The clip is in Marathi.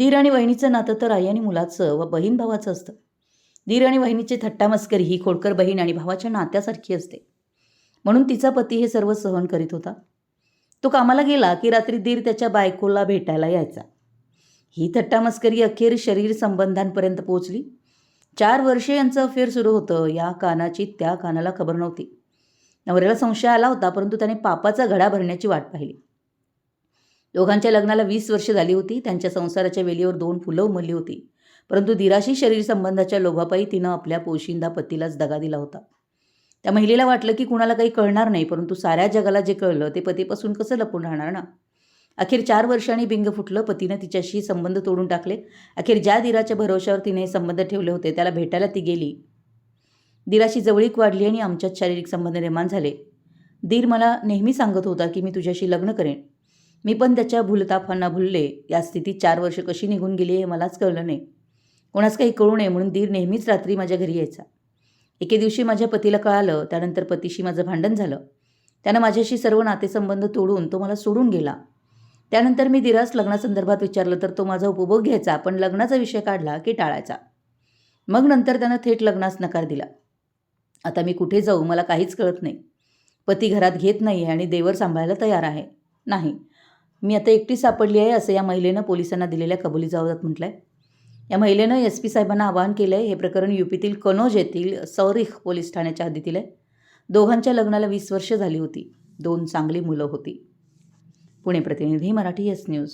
दीर आणि वहिनीचं नातं तर आई आणि मुलाचं व बहीण भावाचं असतं. दीर आणि वहिनीची थट्टामस्करी ही खोडकर बहीण आणि भावाच्या नात्यासारखी असते. म्हणून तिचा पती हे सर्व सहन करीत होता. तो कामाला गेला की रात्री दीर त्याच्या बायकोला भेटायला यायचा. ही थट्टामस्करी अखेर शरीर संबंधांपर्यंत पोहोचली. चार वर्षे यांचं अफेअर सुरू होतं. या कानाची त्या कानाला खबर नव्हती. नवऱ्याला संशय आला होता परंतु त्याने पापाचा घडा भरण्याची वाट पाहिली. दोघांच्या लग्नाला वीस वर्ष झाली होती. त्यांच्या संसाराच्या वेलीवर दोन फुलं उमलली होती. परंतु दिराशी शरीर संबंधाच्या लोभापायी तिनं आपल्या पोशिंदा पतीलाच दगा दिला होता. त्या महिलेला वाटलं की कुणाला काही कळणार नाही परंतु साऱ्या जगाला जे कळलं ते पतीपासून कसं लपून राहणार ना? अखेर चार वर्षांनी बिंग फुटलं. पतीनं तिच्याशी संबंध तोडून टाकले. अखेर ज्या दिराच्या भरोशावर तिने संबंध ठेवले होते त्याला भेटायला ती गेली. दिराशी जवळीक वाढली आणि आमच्यात शारीरिक संबंध निर्माण झाले. दीर मला नेहमी सांगत होता की मी तुझ्याशी लग्न करेन. मी पण त्याच्या भूलताफांना भुलले. या स्थितीत चार वर्ष कशी निघून गेली हे मलाच कळलं नाही. कोणास काही कळू नये म्हणून दीर नेहमीच रात्री माझ्या घरी यायचा. एके दिवशी माझ्या पतीला कळालं त्यानंतर पतीशी माझं भांडण झालं. त्यानं माझ्याशी सर्व नातेसंबंध तोडून तो मला सोडून गेला. त्यानंतर मी दिरास लग्नासंदर्भात विचारलं तर तो माझा उपभोग घ्यायचा पण लग्नाचा विषय काढला की टाळायचा. मग नंतर त्यानं थेट लग्नास नकार दिला. आता मी कुठे जाऊ मला काहीच कळत नाही. पती घरात घेत नाही आहे आणि देवर सांभाळायला तयार आहे. नाही. मी आता एकटी सापडली आहे असं या महिलेनं पोलिसांना दिलेल्या कबुली जावदात म्हटलं आहे या महिलेनं एस पी साहेबांना आवाहन केलं आहे हे प्रकरण युपीतील कनोज येथील सौरिख पोलीस ठाण्याच्या हद्दीतील आहे. दोघांच्या लग्नाला वीस वर्ष झाली होती. दोन चांगली मुलं होती. पुणे प्रतिनिधी मराठी एस न्यूज.